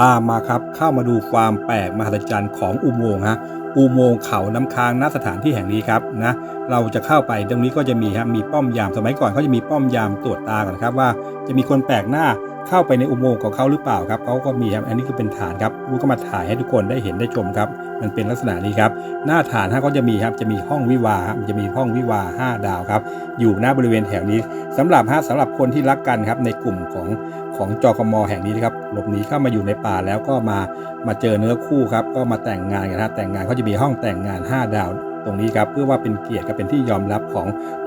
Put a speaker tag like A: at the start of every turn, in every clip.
A: ตามมาครับเข้ามาดูความแปลกมหัศจรรย์ของอุโมงค์ฮะอุโมงค์เขาน้ำค้างณสถานที่แห่งนี้ครับนะเราจะเข้าไปตรงนี้ก็จะมีครับมีป้อมยามสมัยก่อนเขาจะมีป้อมยามตรวจตาก่อนครับว่า จะมีคนแปลกหน้า เข้าไปในอุโมงค์ของเขาหรือเปล่าครับเขาก็มีครับอันนี้คือเป็นฐานครับลูกก็มาถ่ายให้ทุกคนได้เห็นได้ชมครับ มันเป็นลักษณะนี้ครับ หน้าฐานฮะก็จะมีครับจะมีห้องวิวาครับจะมีห้องวิวาห้าดาวครับ อยู่หน้าบริเวณแถวนี้สำหรับฮะสำหรับคนที่รักกันครับในกลุ่มของของจคมอแห่งนี้นะครับหลบหนีเข้ามาอยู่ในป่าแล้วก็มามาเจอเนื้อคู่ครับก็มาแต่งงานกันนะแต่งงานเขาจะมีห้องแต่งงาน 5 ดาวตรงนี้ครับเพื่อว่าเป็นเกียรติกับเป็นที่ยอมรับของ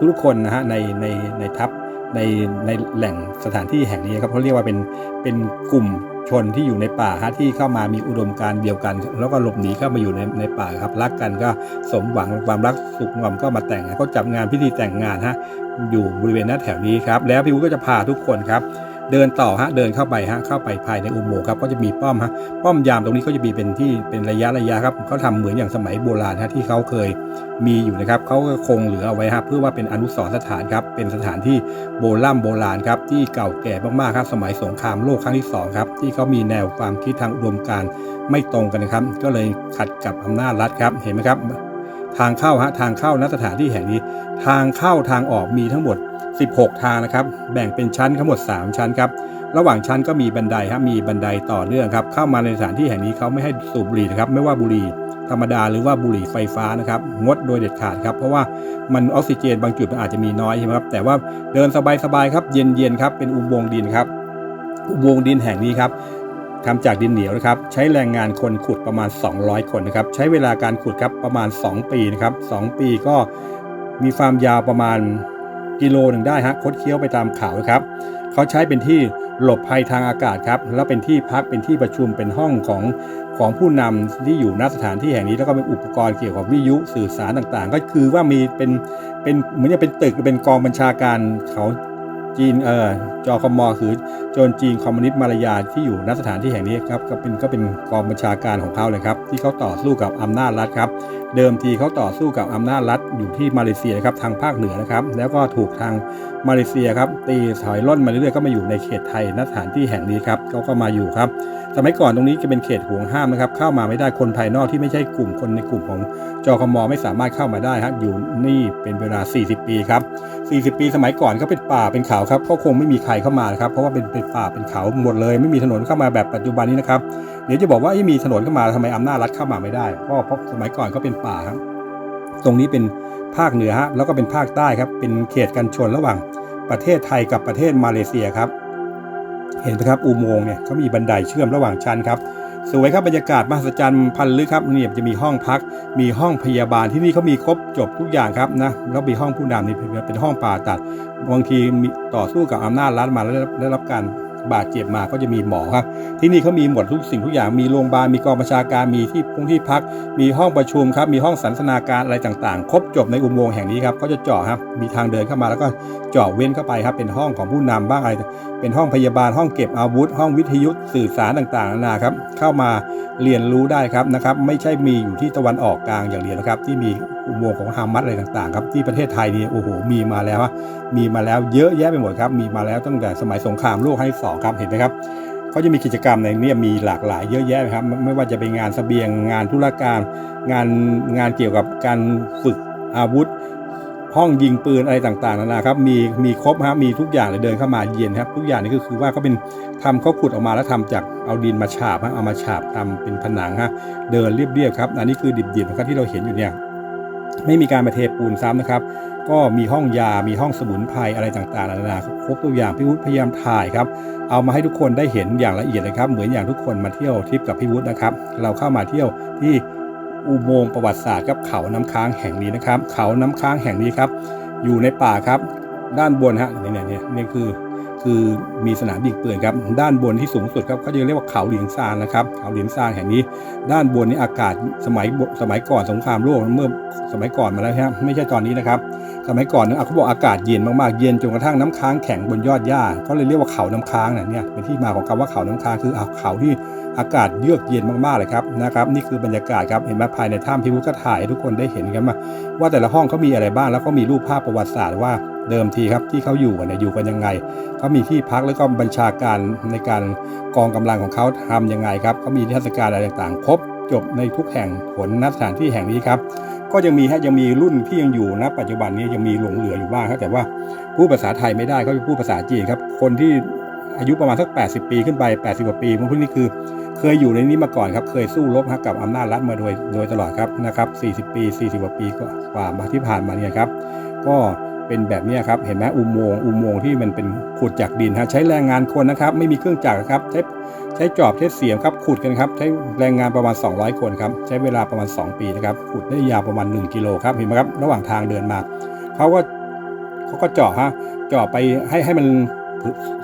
A: ทุกคนนะฮะในในในทัพ ในในแหล่งสถานที่แห่งนี้ครับเขาเรียกว่าเป็นเป็นกลุ่มชนที่อยู่ในป่าฮะที่เข้ามามีอุดมการเดียวกัน แล้วก็หลบหนีเข้ามาอยู่ในในป่าครับรักกันก็สมหวังความรักสุขงอมก็มาแต่งเขาจับงานพิธีแต่งงานฮะอยู่บริเวณหน้าแถวนี้ครับแล้วพี่วุฒิก็จะพาทุกคนครับ เดินต่อฮะเดินเข้าไปฮะเข้าไปภายในอุโมงค์ครับก็จะมีป้อมฮะป้อมยามตรงนี้ก็จะมีเป็นที่เป็นระยะระยะครับเขาทำเหมือนอย่างสมัยโบราณฮะที่เขาเคยมีอยู่นะครับเขาก็คงเหลือเอาไว้ฮะเพื่อว่าเป็นอนุสรณ์สถานครับเป็นสถานที่โบราณโบราณครับที่เก่าแก่มากๆครับสมัยสงครามโลกครั้งที่สองครับที่เขามีแนวความคิดทางอุดมการไม่ตรงกันนะครับ ก็เลยขัดกับอำนาจรัฐครับเห็นไหมครับ ทางเข้าฮะทางเข้าณสถานที่แห่งนี้ ทางเข้าทางออกมีทั้งหมด 16 ทางนะครับแบ่งเป็นชั้นทั้งหมด 3 ชั้นครับระหว่างชั้นก็มีบันไดครับมีบันไดต่อเนื่องครับเข้ามาในสถานที่แห่งนี้เขาไม่ให้สูบบุหรี่นะครับไม่ว่าบุหรี่ธรรมดาหรือว่าบุหรี่ไฟฟ้านะครับงดโดยเด็ดขาดครับเพราะว่ามันออกซิเจนบางจุดมันอาจจะมีน้อยใช่ไหมครับแต่ว่าเดินสบายๆครับเย็นๆครับเป็นอุโมงค์ดินครับอุโมงค์ดินแห่งนี้ครับ ทำจากดินเหนียวนะครับ ใช้แรงงานคนขุดประมาณ 200 คนนะครับ ใช้เวลาการขุดครับประมาณ 2 ปีนะครับ 2 ปีก็มีความยาวประมาณกิโลหนึ่งได้ฮะคดเคี้ยวไปตามเขาครับ เขาใช้เป็นที่หลบภัยทางอากาศครับ แล้วเป็นที่พักเป็นที่ประชุมเป็นห้องของของผู้นำที่อยู่ณสถานที่แห่งนี้แล้วก็เป็นอุปกรณ์เกี่ยวกับวิทยุสื่อสารต่างๆ ก็คือว่ามีเป็นเป็นเหมือนจะเป็นตึกเป็นกองบัญชาการเขา จีนเอ่อจอคมอคือโจรจีนคอมมิวนิสต์มาลายาที่อยู่ณสถานที่แห่งนี้ครับก็เป็นก็เป็นกองบัญชาการของเขาเลยครับที่เขาต่อสู้กับอำนาจรัฐครับ เดิมทีเขาต่อสู้กับอำนาจรัฐอยู่ที่มาเลเซียครับทางภาคเหนือนะครับ แล้วก็ถูกทางมาเลเซียครับตีถอยล่นมาเรื่อยๆก็มาอยู่ในเขตไทยณสถานที่แห่งนี้ครับเขาก็มาอยู่ครับ สมัยก่อนตรงนี้จะเป็นเขตห่วงห้ามนะครับ เข้ามาไม่ได้คนภายนอกที่ไม่ใช่กลุ่มคนในกลุ่มของจอคมอไม่สามารถเข้ามาได้ฮะอยู่นี่เป็นเวลา 40 ปีครับ40 ปี สมัยก่อนก็เป็นป่าเป็นเขาครับก็คงไม่มีใครเข้ามานะครับเพราะว่าเป็นเป็นป่าเป็นเขาหมดเลย ไม่มีถนนเข้ามาแบบปัจจุบันนี้นะครับเดี๋ยวจะบอกว่าไม่มีถนนเข้ามาทำไมอำนาจรัฐเข้ามาไม่ได้เพราะเพราะสมัยก่อนก็เป็นป่าครับตรงนี้เป็นภาคเหนือฮะแล้วก็เป็นภาคใต้ครับเป็นเขตกันชนระหว่างประเทศไทยกับประเทศมาเลเซียครับ เห็นไหมครับอุโมงค์เนี่ยเขามีบันไดเชื่อมระหว่างชั้นครับ สวยครับบรรยากาศมหัศจรรย์พันลึกครับเนี่ยจะมีห้องพัก มีห้องพยาบาลที่นี่เขามีครบจบทุกอย่างครับนะแล้วมีห้องผู้นำนี่เป็นห้องป่าตัดบางทีมีต่อสู้กับอำนาจรัฐมาแล้วได้รับการ บาดเจ็บมาก็จะมีหมอครับ ที่นี่เขามีหมดทุกสิ่งทุกอย่างมีโรงพยาบาลมีกองประชาการมีที่พุงที่พัก มีห้องประชุมครับมีห้องสันทนาการอะไรต่างๆ ครบจบในอุโมงค์แห่งนี้ครับเขาจะเจาะครับมีทางเดินเข้ามาแล้วก็เจาะเว้นเข้าไปครับเป็นห้องของผู้นำบ้างอะไร เป็นห้องพยาบาลห้องเก็บอาวุธ ห้องวิทยุสื่อสารต่างๆนานาครับเข้ามาเรียนรู้ได้ครับนะครับไม่ใช่มีอยู่ที่ตะวันออกกลางอย่างเดียวนะครับ ที่มีอุโมงค์ของฮามัสอะไรต่างๆครับที่ประเทศไทยนี่โอ้โหมีมาแล้วมีมาแล้วเยอะแยะไปหมดครับมีมาแล้วตั้งแต่สมัยสงครามโลกครั้งที่สองครับเห็นไหมครับเขาจะมีกิจกรรมในนี้มีหลากหลายเยอะแยะครับไม่ว่าจะเป็นงานเสบียงงานธุรการงานงานเกี่ยวกับการฝึกอาวุธ ห้องยิงปืนอะไรต่างๆนานาครับมีมีครบครับมีทุกอย่างเลยเดินเข้ามาเย็นครับ ทุกอย่างนี่ก็คือว่าเขาเป็นทำเขาขุดออกมาแล้วทำจากเอาดินมาฉาบฮะเอามาฉาบทำเป็นผนังฮะเดินเรียบๆครับอันนี้คือดิบๆนะครับที่เราเห็นอยู่เนี่ย ไม่มีการมาเทปูนซ้ำนะครับ ก็มีห้องยา มีห้องสมุนไพรอะไรต่างๆนานาครบตัวอย่างพี่วุฒิพยายามถ่ายครับ เอามาให้ทุกคนได้เห็นอย่างละเอียดเลยครับ เหมือนอย่างทุกคนมาเที่ยวทริปกับพี่วุฒินะครับ เราเข้ามาเที่ยวที่อุโมงค์ประวัติศาสตร์กับเขาน้ำค้างแห่งนี้นะครับ เขาน้ำค้างแห่งนี้ครับ อยู่ในป่าครับ ด้านบนฮะเนี่ยเนี่ยเนี่ยนี่คือ คือมีสนามยิงปืนครับด้านบนที่สูงสุดครับเขาจะเรียกว่าเขาหลินซานนะครับเขาหลินซานแห่งนี้ ด้านบนนี้อากาศสมัยสมัยก่อนสงครามโลกเมื่อสมัยก่อนมาแล้วครับไม่ใช่ตอนนี้นะครับ สมัยก่อนเนี่ยเขาบอกอากาศเย็นมากๆเย็นจนกระทั่งน้ำค้างแข็งบนยอดหญ้าเขาเลยเรียกว่าเขาน้ำค้างนะเนี่ยเป็นที่มาของคำว่าเขาน้ำค้างคือเขาที่อากาศเยือกเย็นมากๆเลยครับนะครับนี่คือบรรยากาศครับเห็นไหมภายในถ้ำพิวุก็ถ่ายให้ทุกคนได้เห็นกันมาว่าแต่ละห้องเขามีอะไรบ้างแล้วก็มีรูปภาพประวัติศาสตร์ว่า เดิมทีครับที่เขาอยู่กันเนี่ยอยู่กันยังไงเขามีที่พักแล้วก็บัญชาการในการกองกำลังของเขาทำยังไงครับเขามีนิทรรศการอะไรต่างๆ ครบจบในทุกแห่งผลณสถานที่แห่งนี้ครับก็ยังมีฮะยังมีรุ่นที่ยังอยู่นะปัจจุบันนี้ยังมีหลงเหลืออยู่บ้างครับแต่ว่าพูดภาษาไทยไม่ได้เขาจะพูดภาษาจีนครับคนที่อายุประมาณสัก 80 ปีขึ้นไป 80กว่าปีพวกนี้คือเคยอยู่ในนี้มาก่อนครับเคยสู้รบกับอำนาจรัฐมาโดยโดยตลอดครับนะครับ 40 ปี 40กว่าปีกว่ามาที่ผ่านมาเนี่ยครับ ก็ เป็นแบบนี้ครับเห็นไหมอุโมงค์อุโมงค์ที่มันเป็นขุดจากดินฮะใช้แรงงานคนนะครับ ไม่มีเครื่องจักรครับ ใช้ใช้จอบใช้เสียมครับขุดกันครับ ใช้แรงงานประมาณ 200 คนครับใช้เวลาประมาณ 2 ปีนะครับขุดได้ยาวประมาณ 1 กิโลครับเห็นไหมครับระหว่างทางเดินมาเขาก็เขาก็เจาะฮะเจาะไปให้ให้มัน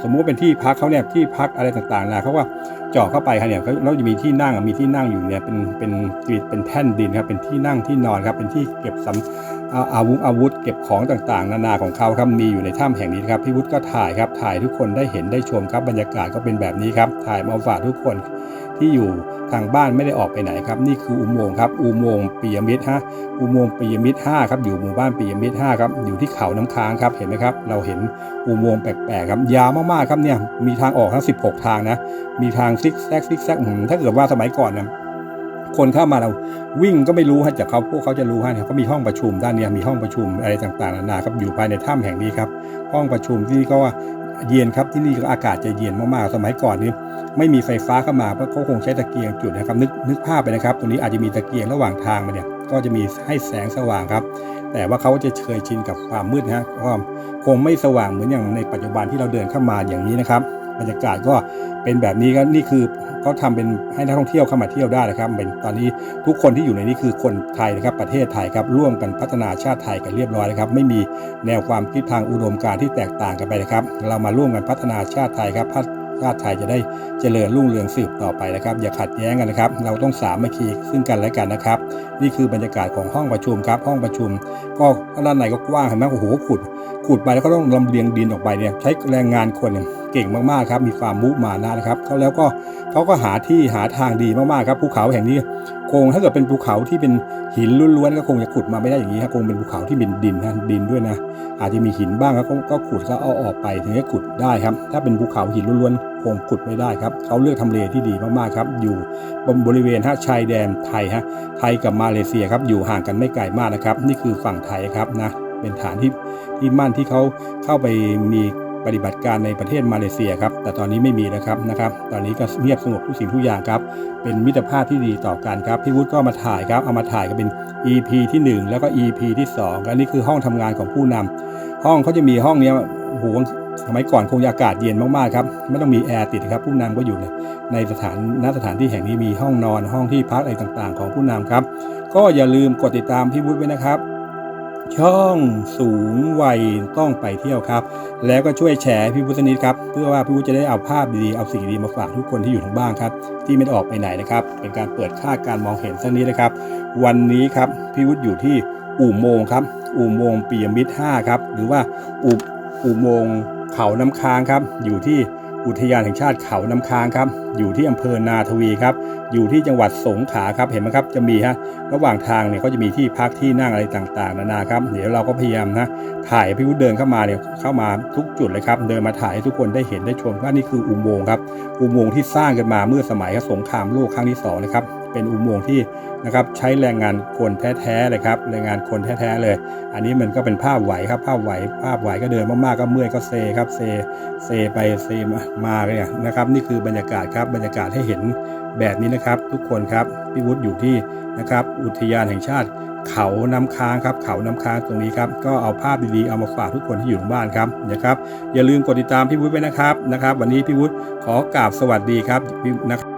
A: สมมุติเป็นที่พักเขาเนี่ยที่พักอะไรต่างๆนะเขาก็ เจาะเข้าไปครับเนี่ยแล้วจะมีที่นั่งมีที่นั่งอยู่เนี่ยเป็นเป็นเป็นแท่นดินครับเป็นที่นั่งที่นอนครับเป็นที่เก็บสำอาอาวุธอาวุธ เก็บของต่างๆ นานาของเขาครับมีอยู่ในถ้ำแห่งนี้ครับพี่วุฒิก็ถ่ายครับถ่ายทุกคนได้เห็นได้ชมครับบรรยากาศก็เป็นแบบนี้ครับถ่ายมาฝากทุกคน ที่อยู่ทางบ้านไม่ได้ออกไปไหนครับ นี่คืออุโมงค์ครับอุโมงค์ปียมิตรฮะอุโมงค์ปียมิตร5ครับอยู่หมู่บ้านปียมิตร5ครับอยู่ที่เขาน้ำค้างครับเห็นไหมครับ เราเห็นอุโมงค์แปลกๆครับยาวมากๆครับเนี่ยมีทางออกทั้ง 16 ทางนะมีทางซิกแซกซิกแซกหืมถ้าเกิดว่าสมัยก่อนนี่ยคนเข้ามาเราวิ่งก็ไม่รู้ฮะจากเขาพวกเขาจะรู้ฮะเขามีห้องประชุมด้านนี้มีห้องประชุมอะไรต่างๆนานาครับอยู่ภายในถ้ำแห่งนี้ครับห้องประชุมที่นี่ก็ว่า เย็นครับที่นี่ก็อากาศจะเย็นมากๆ สมัยก่อนนี้ไม่มีไฟฟ้าเข้ามาเพราะเขาคงใช้ตะเกียงจุดนะครับ นึกนึกภาพไปนะครับตรงนี้อาจจะมีตะเกียงระหว่างทางมาเนี่ยก็จะมีให้แสงสว่างครับ แต่ว่าเขาจะเคยชินกับความมืดนะฮะก็คงไม่สว่างเหมือนอย่างในปัจจุบันที่เราเดินเข้ามาอย่างนี้นะครับ บรรยากาศก็เป็นแบบนี้ก็นี่คือเขาทำเป็นให้นักท่องเที่ยวเข้ามาเที่ยวได้นะครับเป็นตอนนี้ทุกคนที่อยู่ในนี้คือคนไทยนะครับประเทศไทยครับร่วมกันพัฒนาชาติไทยกันเรียบร้อยนะครับ ไม่มีแนวความคิดทางอุดมการณ์ที่แตกต่างกันไปนะครับ เรามาร่วมกันพัฒนาชาติไทยครับชาติไทยจะได้เจริญรุ่งเรืองสืบต่อไปนะครับ อย่าขัดแย้งกันนะครับ เราต้องสามัคคีซึ่งกันและกันนะครับ นี่คือบรรยากาศของห้องประชุมครับ ห้องประชุม ก็ด้านในก็กว้างเห็นไหมโอ้โหขุดขุดไปแล้วก็ต้องลำเลียงดินออกไปเนี่ยใช้แรงงานคนเนี่ย เก่งมากๆครับมีความมุมานะนะครับเขาแล้วก็เขาก็หาที่หาทางดีมากๆครับภูเขาแห่งนี้คงถ้าเกิดเป็นภูเขาที่เป็นหินล้วนๆก็คงจะขุดมาไม่ได้อย่างนี้ครับคงเป็นภูเขาที่เป็นดินนะดินด้วยนะ อาจจะมีหินบ้างครับก็ขุดก็เอาออกไปถึงจะขุดได้ครับ ถ้าเป็นภูเขาหินล้วนๆคงขุดไม่ได้ครับเขาเลือกทำเลที่ดีมากๆครับอยู่บริเวณฮะชายแดนไทยฮะไทยกับมาเลเซียครับอยู่ห่างกันไม่ไกลมากนะครับ นี่คือฝั่งไทยครับนะเป็นฐานที่ที่มั่นที่เขาเข้าไปมี ปฏิบัติการในประเทศมาเลเซียครับแต่ตอนนี้ไม่มีแล้วครับนะครับตอนนี้ก็เงียบสงบทุกสิ่งทุกอย่างครับเป็นมิตรภาพที่ดีต่อกันครับพี่วุฒิก็มาถ่ายครับเอามาถ่ายก็เป็น EP ที่ 1 แล้วก็ EP ที่ 2 อันนี้คือห้องทำงานของผู้นำห้องเขาจะมีห้องนี้ยโอ้โหสมัยก่อนคงอากาศเย็นมากๆครับไม่ต้องมีแอร์ติดครับผู้นำก็อยู่ในในสถานณสถานที่แห่งนี้มีห้องนอนห้องที่พักอะไรต่างๆ ของผู้นำครับก็อย่าลืมกดติดตามพี่วุฒิไว้นะครับ ช่องสูงวัยต้องไปเที่ยวครับ แล้วก็ช่วยแชร์พี่พุทธนิดครับ เพื่อว่าพี่พุทธจะได้เอาภาพดีๆ เอาสิ่งดีมาฝากทุกคนที่อยู่ทางบ้านครับ ที่ไม่ได้ออกไปไหนนะครับ เป็นการเปิดค่าการมองเห็นสักนิดนะครับ วันนี้ครับพี่วุฒิอยู่ที่อู่โมงครับ อู่โมงปียมิตร5ครับ หรือว่าอู่อู่โมงเขาน้ำค้างครับ อยู่ที่ อุทยานแห่งชาติเขาน้ำค้างครับ อยู่ที่อำเภอนาทวีครับ อยู่ที่จังหวัดสงขลาครับ เห็นไหมครับ จะมีฮะ ระหว่างทางเนี่ยก็จะมีที่พักที่นั่งอะไรต่างๆ นานาครับ เดี๋ยวเราก็พยายามนะ ถ่ายพี่วุฒิเดินเข้ามาเนี่ย เข้ามาทุกจุดเลยครับ เดินมาถ่ายให้ทุกคนได้เห็นได้ชมว่านี่คืออุโมงค์ครับ อุโมงค์ที่สร้างกันมาเมื่อสมัยสงครามโลกครั้งที่สองนะครับ เป็นอุโมงค์ที่นะครับใช้แรงงานคนแท้ๆเลยครับแรงงานคนแท้ๆเลย อันนี้มันก็เป็นภาพไหวครับภาพไหวภาพไหวก็เดินมากๆก็เมื่อยก็เซครับเซเซไปเซมามาเลยนะครับนี่คือบรรยากาศครับบรรยากาศให้เห็นแบบนี้นะครับ ทุกคนครับพี่วุฒิอยู่ที่นะครับอุทยานแห่งชาติเขาน้ำค้างครับเขาน้ำค้างตรงนี้ครับก็เอาภาพดีๆเอามาฝากทุกคนที่อยู่ทางบ้านครับนะครับอย่าลืมกดติดตามพี่วุฒิไว้นะครับนะครับ วันนี้พี่วุฒิขอกราบสวัสดีครับนะครับ